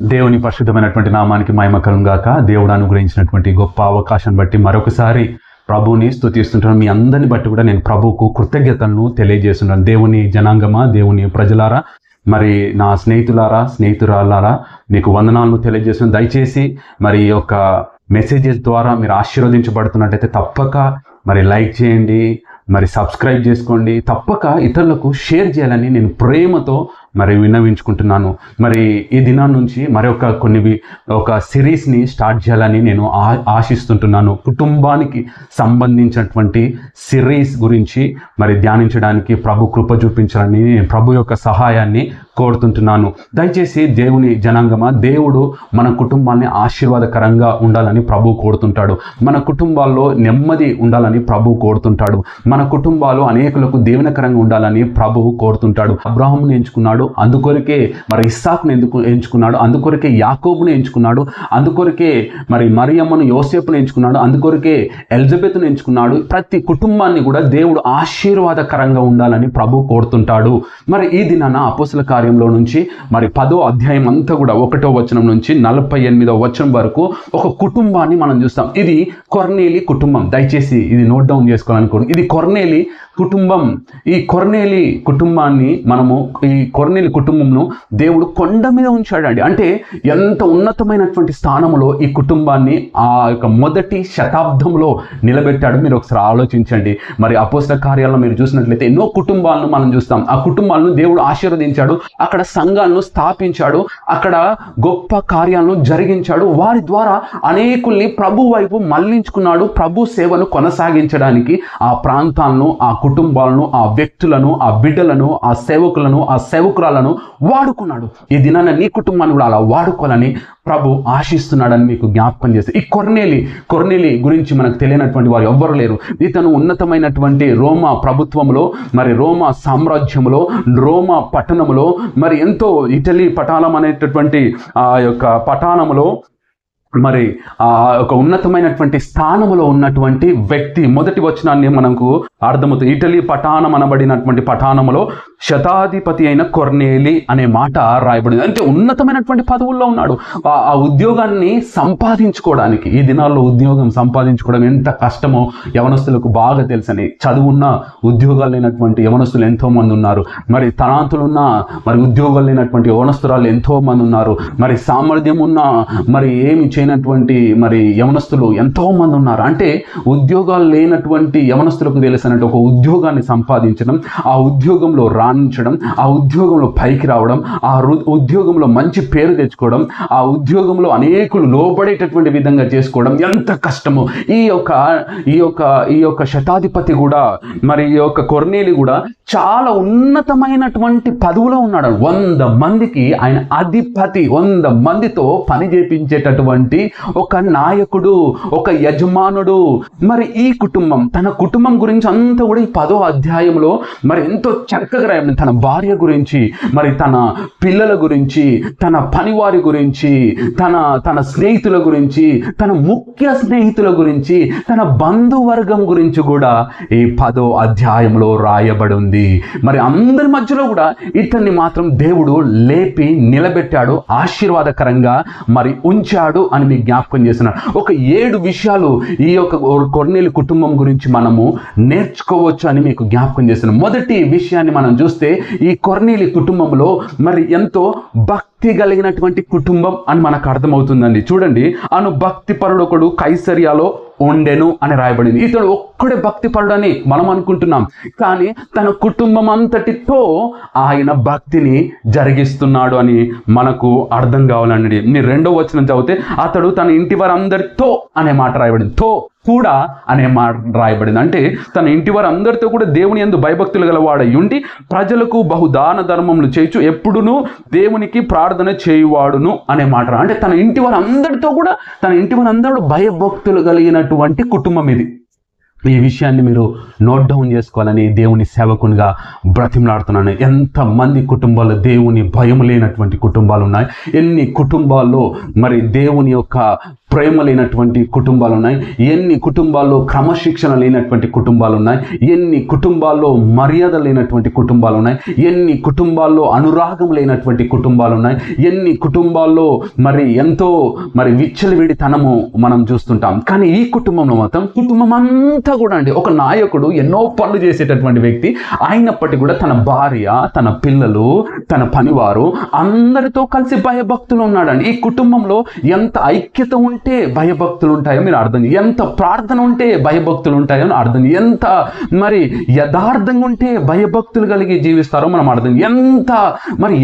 దేవుని పరిశుద్ధమైనటువంటి నామానికి మహిమకరం గాక. దేవుడు అనుగ్రహించినటువంటి గొప్ప అవకాశం బట్టి మరొకసారి ప్రభువుని స్థుతిస్తుంటాను మీ అందరిని బట్టి కూడా నేను ప్రభువుకు కృతజ్ఞతలను తెలియజేస్తున్నాను. దేవుని జనాంగమా దేవుని ప్రజలారా మరి నా స్నేహితులారా స్నేహితురాలారా మీకు వందనాలను తెలియజేస్తున్నాను. దయచేసి మరి ఈ యొక్క మెసేజెస్ ద్వారా మీరు ఆశీర్వదించబడుతున్నట్టయితే తప్పక మరి లైక్ చేయండి మరి సబ్స్క్రైబ్ చేసుకోండి. తప్పక ఇతరులకు షేర్ చేయాలని నేను ప్రేమతో మరి విన్నవించుకుంటున్నాను. మరి ఈ దినం నుంచి మరొక కొన్ని ఒక సిరీస్ని స్టార్ట్ చేయాలని నేను ఆ- ఆశిస్తుంటున్నాను. కుటుంబానికి సంబంధించినటువంటి సిరీస్ గురించి మరి ధ్యానించడానికి ప్రభు కృప చూపించాలని నేను ప్రభు యొక్క సహాయాన్ని కోరుతుంటున్నాను. దయచేసి దేవుని జనాంగమా దేవుడు మన కుటుంబాన్ని ఆశీర్వాదకరంగా ఉండాలని ప్రభు కోరుతుంటాడు. మన కుటుంబాల్లో నెమ్మది ఉండాలని ప్రభు కోరుతుంటాడు. మన కుటుంబాలు అనేకులకు దీవెనకరంగా ఉండాలని ప్రభువు కోరుతుంటాడు. అబ్రాహంను ఎంచుకున్నాడు అందుకొరకే మరి ఇస్సాక్ను ఎందుకు ఎంచుకున్నాడు అందుకొరకే యాకోబును ఎంచుకున్నాడు అందుకొరకే మరి మరియమ్మను యోసేపును ఎంచుకున్నాడు అందుకొరకే ఎలిజబెత్ను ఎంచుకున్నాడు. ప్రతి కుటుంబాన్ని కూడా దేవుడు ఆశీర్వాదకరంగా ఉండాలని ప్రభు కోరుతుంటాడు. మరి ఈ దినాన అపోసల కార్యంలో నుంచి మరి పదో అధ్యాయం అంతా కూడా ఒకటో వచనం నుంచి నలభై ఎనిమిదో వచనం వరకు ఒక కుటుంబాన్ని మనం చూస్తాం. ఇది కొర్నేలి కుటుంబం. దయచేసి ఇది నోట్ డౌన్ చేసుకోవాలనుకోండి ఇది కొర్నేలి కుటుంబం. ఈ కొర్నేలి కుటుంబాన్ని మనము ఈ కొర్నేలి కుటుంబంను దేవుడు కొండ మీద ఉంచాడండి. అంటే ఎంత ఉన్నతమైనటువంటి స్థానంలో ఈ కుటుంబాన్ని ఆ యొక్క మొదటి శతాబ్దంలో నిలబెట్టాడు మీరు ఒకసారి ఆలోచించండి. మరి అపోస్త కార్యాలను మీరు చూసినట్లయితే ఎన్నో కుటుంబాలను మనం చూస్తాం. ఆ కుటుంబాలను దేవుడు ఆశీర్వదించాడు అక్కడ సంఘాలను స్థాపించాడు అక్కడ గొప్ప కార్యాలను జరిగించాడు. వారి ద్వారా అనేకుల్ని ప్రభు వైపు మళ్ళించుకున్నాడు. ప్రభు సేవను కొనసాగించడానికి ఆ సంతానను ఆ కుటుంబాలను ఆ వ్యక్తులను ఆ బిడ్డలను ఆ సేవకులను ఆ సేవకురాలను వాడుకున్నాడు. ఈ దినాన నీ కుటుంబాన్ని కూడా అలా వాడుకోవాలని ప్రభు ఆశిస్తున్నాడని మీకు జ్ఞాపకం చేస్తే ఈ కొర్నేలి కొర్నేలి గురించి మనకు తెలియనటువంటి వారు ఎవ్వరు లేరు. ఇతను ఉన్నతమైనటువంటి రోమా ప్రభుత్వంలో మరి రోమా సామ్రాజ్యంలో రోమా పట్టణంలో మరి ఎంతో ఇటలీ పటాలం అనేటటువంటి ఆ యొక్క పటాలంలో మరి ఆ ఒక ఉన్నతమైనటువంటి స్థానంలో ఉన్నటువంటి వ్యక్తి మొదటి వచనాన్ని మనకు అర్థమవుతుంది. ఇటలీ పఠానం అనబడినటువంటి పఠానంలో శతాధిపతి అయిన కొర్నేలి అనే మాట రాయబడింది. అంటే ఉన్నతమైనటువంటి పదవుల్లో ఉన్నాడు. ఆ ఆ ఉద్యోగాన్ని సంపాదించుకోవడానికి ఈ దినాల్లో ఉద్యోగం సంపాదించుకోవడం ఎంత కష్టమో యవనస్తులకు బాగా తెలుసని. చదువున్న ఉద్యోగాలు లేనటువంటి యవనస్తులు ఎంతో మంది ఉన్నారు. మరి తనాంతులున్న మరి ఉద్యోగాలు లేనటువంటి యవనస్తురాలు ఎంతో మంది ఉన్నారు. మరి సామర్థ్యం ఉన్న మరి ఏమి చేయనటువంటి మరి యవనస్తులు ఎంతోమంది ఉన్నారు. అంటే ఉద్యోగాలు లేనటువంటి యవనస్తులకు తెలిసినట్టు ఒక ఉద్యోగాన్ని సంపాదించడం ఆ ఉద్యోగంలో రాణించడం ఆ ఉద్యోగంలో పైకి రావడం ఆ ఉద్యోగంలో మంచి పేరు తెచ్చుకోవడం ఆ ఉద్యోగంలో అనేకులు లోబడేటటువంటి విధంగా చేసుకోవడం ఎంత కష్టమో. ఈ యొక్క ఈ యొక్క ఈ యొక్క శతాధిపతి కూడా మరి ఈ యొక్క కొర్నేలి కూడా చాలా ఉన్నతమైనటువంటి పదవులో ఉన్నాడు. వంద మందికి ఆయన అధిపతి వంద మందితో పని చేపించేటటువంటి ఒక నాయకుడు ఒక యజమానుడు మరి ఈ కుటుంబం తన కుటుంబం గురించి అంతా కూడా ఈ పదో అధ్యాయంలో మరి ఎంతో చక్కగా రాయబడింది. తన భార్య గురించి మరి తన పిల్లల గురించి తన పనివారి గురించి తన తన స్నేహితుల గురించి తన ముఖ్య స్నేహితుల గురించి తన బంధువర్గం గురించి కూడా ఈ పదో అధ్యాయంలో రాయబడి ఉంది మరి అందరి మధ్యలో కూడా ఇతన్ని మాత్రం దేవుడు లేపి నిలబెట్టాడు ఆశీర్వాదకరంగా మరి ఉంచాడు అని మీకు జ్ఞాపకం చేస్తున్నాడు. ఒక ఏడు విషయాలు ఈ యొక్క కొర్నేలి కుటుంబం గురించి మనము నేర్చుకోవచ్చు అని మీకు జ్ఞాపకం చేస్తున్నాం. మొదటి విషయాన్ని మనం చూస్తే ఈ కొర్నేలి కుటుంబంలో మరి ఎంతో భక్తి కలిగినటువంటి కుటుంబం అని మనకు అర్థమవుతుందండి. చూడండి అను భక్తి పరుడొకడు కైసరియాలో ఉండెను అని రాయబడింది. ఇతడు ఒక్కడే భక్తి పరుడని మనం అనుకుంటున్నాం. కానీ తన కుటుంబం అంతటితో ఆయన భక్తిని జరిగిస్తున్నాడు అని మనకు అర్థం కావాలండి. నేను రెండో వచనం చదివితే అతడు తన ఇంటి వారందరితో అనే మాట రాయబడింది. తో కూడా అనే మాట రాయబడింది. అంటే తన ఇంటి వారు అందరితో కూడా దేవుని ఎందు భయభక్తులు గలవాడై ఉండి ప్రజలకు బహుదాన ధర్మములు చేయొచ్చు ఎప్పుడును దేవునికి ప్రార్థన చేయువాడును అనే మాట అంటే తన ఇంటి వారు అందరితో కూడా తన ఇంటి వారు అందరూ భయభక్తులు కలిగినటువంటి కుటుంబం ఇది. ఈ విషయాన్ని మీరు నోట్ డౌన్ చేసుకోవాలని దేవుని సేవకునిగా బ్రతిమలాడుతున్నాను. ఎంతమంది కుటుంబాల్లో దేవుని భయం లేనటువంటి కుటుంబాలు ఉన్నాయి. ఎన్ని కుటుంబాల్లో మరి దేవుని యొక్క ప్రేమ లేనటువంటి కుటుంబాలు ఉన్నాయి ఎన్ని కుటుంబాల్లో క్రమశిక్షణ లేనటువంటి కుటుంబాలు ఉన్నాయి ఎన్ని కుటుంబాల్లో మర్యాద లేనటువంటి కుటుంబాలు ఉన్నాయి ఎన్ని కుటుంబాల్లో అనురాగం లేనటువంటి కుటుంబాలు ఉన్నాయి ఎన్ని కుటుంబాల్లో మరి ఎంతో మరి విచ్చలవిడితనము మనం చూస్తుంటాం. కానీ ఈ కుటుంబంలో మాత్రం కుటుంబం అంతా కూడా అండి ఒక నాయకుడు ఎన్నో పనులు చేసేటటువంటి వ్యక్తి అయినప్పటికీ కూడా తన భార్య తన పిల్లలు తన పనివారు అందరితో కలిసి భయభక్తులు ఉన్నాడండి. ఈ కుటుంబంలో ఎంత ఐక్యత ఉంటే భయభక్తులు ఉంటాయో మీరు అర్థం ఎంత ప్రార్థన ఉంటే భయభక్తులు ఉంటాయో అని అర్థం ఎంత మరి యథార్థంగా ఉంటే భయభక్తులు కలిగి జీవిస్తారో మనం అర్థం ఎంత మరి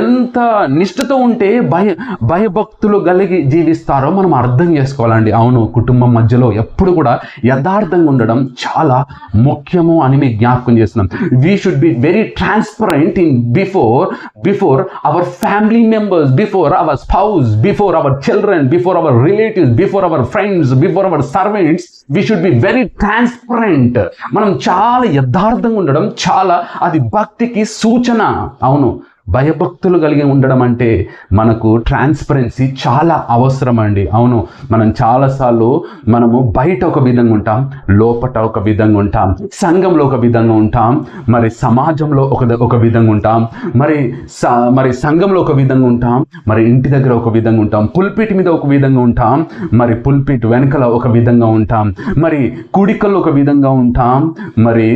ఎంత నిష్ఠతో ఉంటే భయ భయభక్తులు కలిగి జీవిస్తారో మనం అర్థం చేసుకోవాలండి. అవును కుటుంబం మధ్యలో ఎప్పుడు కూడా యథార్థంగా ఉండడం చాలా ముఖ్యము అని మీకు జ్ఞాపకం చేస్తున్నాం. We should be very transparent in before before our family members before our spouse before our children before our relatives before our friends before our servants we should be very transparent మనం చాలా యథార్థంగా ఉండడం చాలా అది భక్తికి సూచన. అవును. భయభక్తులు కలిగి ఉండడం అంటే మనకు ట్రాన్స్పరెన్సీ చాలా అవసరం అండి. అవును మనం చాలాసార్లు మనము బయట ఒక విధంగా ఉంటాం లోపట ఒక విధంగా ఉంటాం సంఘంలో ఒక విధంగా ఉంటాం మరి సమాజంలో ఒక ఒక విధంగా ఉంటాం మరి స- మరి సంఘంలో ఒక విధంగా ఉంటాం మరి ఇంటి దగ్గర ఒక విధంగా ఉంటాం పుల్పిట్ మీద ఒక విధంగా ఉంటాం మరి పుల్పిట్ వెనకల ఒక విధంగా ఉంటాం మరి కుడికల్లో ఒక విధంగా ఉంటాం మరి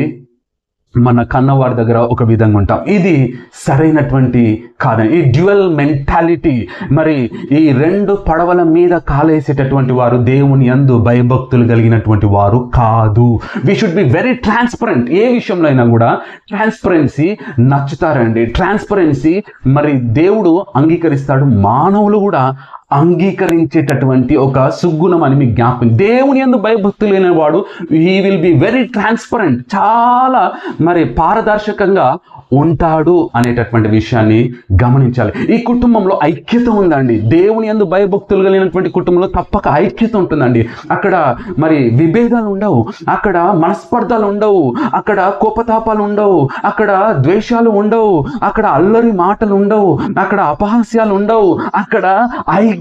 మన కన్నవారి దగ్గర ఒక విధంగా ఉంటాం. ఇది సరైనటువంటి కాదని ఈ డ్యువల్ మెంటాలిటీ మరి ఈ రెండు పడవల మీద కాలేసేటటువంటి వారు దేవుని యందు భయభక్తులు కలిగినటువంటి వారు కాదు. We should be very transparent ఏ విషయంలో అయినా కూడా ట్రాన్స్పరెన్సీ నచ్చుతారండి. ట్రాన్స్పరెన్సీ మరి దేవుడు అంగీకరిస్తాడు మానవులు కూడా అంగీకరించేటటువంటి ఒక సుగుణం అని మీకు జ్ఞాపకం. దేవుని ఎందు భయభక్తులు లేని వాడు he will be very transparent చాలా మరి పారదర్శకంగా ఉంటాడు అనేటటువంటి విషయాన్ని గమనించాలి. ఈ కుటుంబంలో ఐక్యత ఉందండి. దేవుని ఎందు భయభక్తులు కలిగినటువంటి కుటుంబంలో తప్పక ఐక్యత ఉంటుందండి. అక్కడ మరి విభేదాలు ఉండవు. అక్కడ మనస్పర్ధలు ఉండవు. అక్కడ కోపతాపాలు ఉండవు. అక్కడ ద్వేషాలు ఉండవు. అక్కడ అల్లరి మాటలు ఉండవు. అక్కడ అపహాస్యాలు ఉండవు. అక్కడ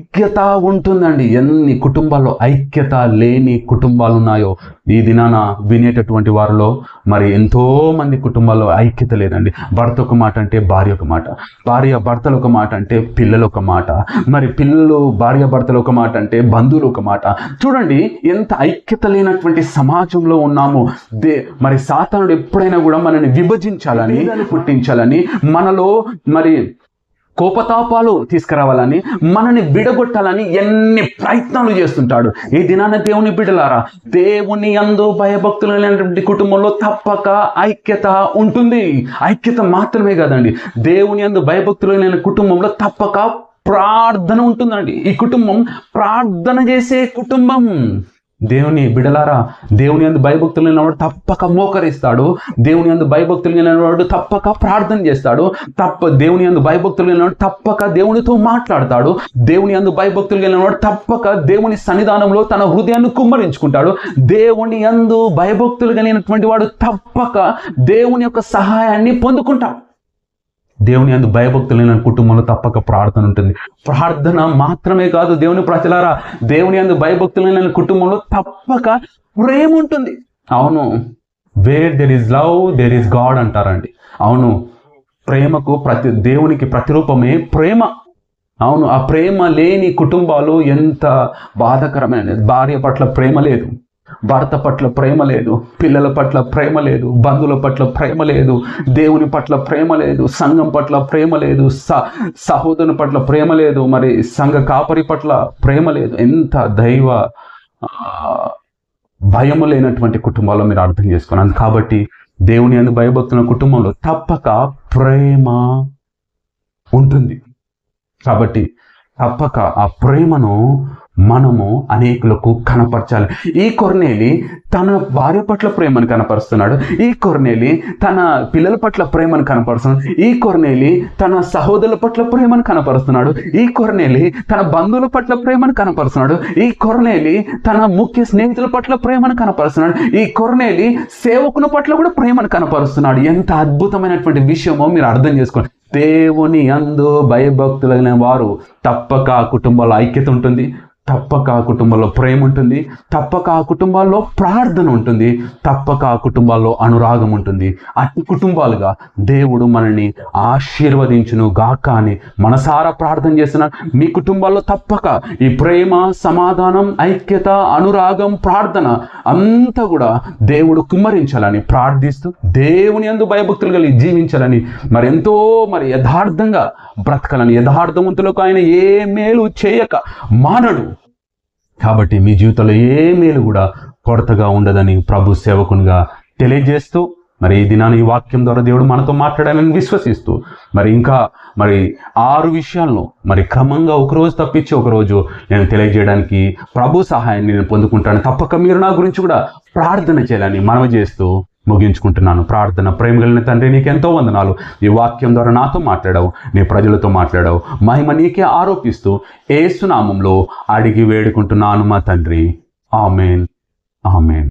ఐక్యత ఉంటుందండి. ఎన్ని కుటుంబాల్లో ఐక్యత లేని కుటుంబాలు ఉన్నాయో ఈ దినాన వినేటటువంటి వారిలో మరి ఎంతో మంది కుటుంబాల్లో ఐక్యత లేదండి. భర్త ఒక మాట అంటే భార్య ఒక మాట. భార్య భర్తలు ఒక మాట అంటే పిల్లలు ఒక మాట. మరి పిల్లలు భార్య భర్తలు ఒక మాట అంటే బంధువులు ఒక మాట. చూడండి ఎంత ఐక్యత లేనటువంటి సమాజంలో ఉన్నామో. దే మరి సాతానుడు ఎప్పుడైనా కూడా మనల్ని విభజించాలని పుట్టించాలని మనలో మరి కోపతాపాలు తీసుకురావాలని మనని విడగొట్టాలని ఎన్ని ప్రయత్నాలు చేస్తుంటాడు. ఈ దినాన దేవుని బిడలారా దేవుని అందు భయభక్తులు లేనటువంటి కుటుంబంలో తప్పక ఐక్యత ఉంటుంది. ఐక్యత మాత్రమే కాదండి. దేవుని అందు భయభక్తులు లేని కుటుంబంలో తప్పక ప్రార్థన ఉంటుందండి. ఈ కుటుంబం ప్రార్థన చేసే కుటుంబం. దేవుని బిడలారా దేవుని అందు భయభక్తులు లేనివాడు తప్పక మోకరిస్తాడు. దేవుని అందు భయభక్తులు లేనివాడు తప్పక ప్రార్థన చేస్తాడు. తప్ప దేవుని అందు భయభక్తులు లేనివాడు తప్పక దేవునితో మాట్లాడతాడు. దేవుని అందు భయభక్తులు లేనివాడు తప్పక దేవుని సన్నిధానంలో తన హృదయాన్ని కుమ్మరించుకుంటాడు. దేవుని అందు భయభక్తులు కలిగినటువంటి వాడు తప్పక దేవుని యొక్క సహాయాన్ని పొందుకుంటాడు. దేవుని అందు భయభక్తులు లేని కుటుంబంలో తప్పక ప్రార్థన ఉంటుంది. ప్రార్థన మాత్రమే కాదు దేవుని ప్రజలారా దేవుని అందు భయభక్తులు లేని కుటుంబంలో తప్పక ప్రేమ ఉంటుంది. అవును where there is love there is God అంటారండి. అవును ప్రేమకు ప్రతి దేవునికి ప్రతిరూపమే ప్రేమ. అవును ఆ ప్రేమ లేని కుటుంబాలు ఎంత బాధాకరమైన భార్య పట్ల ప్రేమ లేదు. భర్త పట్ల ప్రేమ లేదు పిల్లల పట్ల ప్రేమ లేదు బంధువుల పట్ల ప్రేమ లేదు దేవుని పట్ల ప్రేమ లేదు సంఘం పట్ల ప్రేమ లేదు స సహోదరుని పట్ల ప్రేమ లేదు మరి సంఘ కాపరి పట్ల ప్రేమ లేదు. ఎంత దైవ భయము లేనటువంటి కుటుంబాల్లో మీరు అర్థం చేసుకున్నాను కాబట్టి దేవుని అందు భయభక్తున్న కుటుంబంలో తప్పక ప్రేమ ఉంటుంది. కాబట్టి తప్పక ఆ ప్రేమను మనము అనేకులకు కనపరచాలి. ఈ కొర్నేలి తన భార్య పట్ల ప్రేమను కనపరుస్తున్నాడు. ఈ కొర్నేలి తన పిల్లల పట్ల ప్రేమను కనపరుస్తున్నాడు. ఈ కొర్నేలి తన సహోదరుల పట్ల ప్రేమను కనపరుస్తున్నాడు. ఈ కొర్నేలి తన బంధువుల పట్ల ప్రేమను కనపరుస్తున్నాడు. ఈ కొర్నేలి తన ముఖ్య స్నేహితుల పట్ల ప్రేమను కనపరుస్తున్నాడు. ఈ కొర్నేలి సేవకుల పట్ల కూడా ప్రేమను కనపరుస్తున్నాడు. ఎంత అద్భుతమైనటువంటి విషయమో మీరు అర్థం చేసుకోండి. దేవుని అందు భయభక్తులైన వారు తప్పక కుటుంబాల ఐక్యత ఉంటుంది. తప్పక ఆ కుటుంబంలో ప్రేమ ఉంటుంది తప్పక ఆ కుటుంబాల్లో ప్రార్థన ఉంటుంది తప్పక ఆ కుటుంబాల్లో అనురాగం ఉంటుంది. అట్టి కుటుంబాలుగా దేవుడు మనల్ని ఆశీర్వదించును గాక అని మనసారా ప్రార్థన చేసిన మీ కుటుంబాల్లో తప్పక ఈ ప్రేమ సమాధానం ఐక్యత అనురాగం ప్రార్థన అంతా కూడా దేవుడు కుమ్మరించాలని ప్రార్థిస్తూ దేవుని అందు భయభక్తులు కలిగి జీవించాలని మరి ఎంతో మరి యథార్థంగా బ్రతకాలని యథార్థవంతులకు ఆయన ఏ మేలు చేయక మానడు. కాబట్టి మీ జీవితంలో ఏ మేలు కూడా కొరతగా ఉండదని ప్రభు సేవకునిగా తెలియజేస్తూ మరి ఈ దినాన్ని ఈ వాక్యం ద్వారా దేవుడు మనతో మాట్లాడాలని విశ్వసిస్తూ మరి ఇంకా మరి ఆరు విషయాలను మరి క్రమంగా ఒకరోజు తప్పించి ఒకరోజు నేను తెలియజేయడానికి ప్రభు సహాయాన్ని నేను పొందుకుంటాను. తప్పక మీరు నా గురించి కూడా ప్రార్థన చేయాలని మనవి చేస్తూ ముగించుకుంటున్నాను. ప్రార్థన ప్రేమ కలిగిన తండ్రి నీకు ఎంతో వందనాలు. ఈ వాక్యం ద్వారా నాతో మాట్లాడావు. నీ ప్రజలతో మాట్లాడావు. మహిమ నీకే ఆరోపిస్తూ ఏసునామంలో అడిగి వేడుకుంటున్నాను మా తండ్రి. ఆమెన్. ఆమెన్.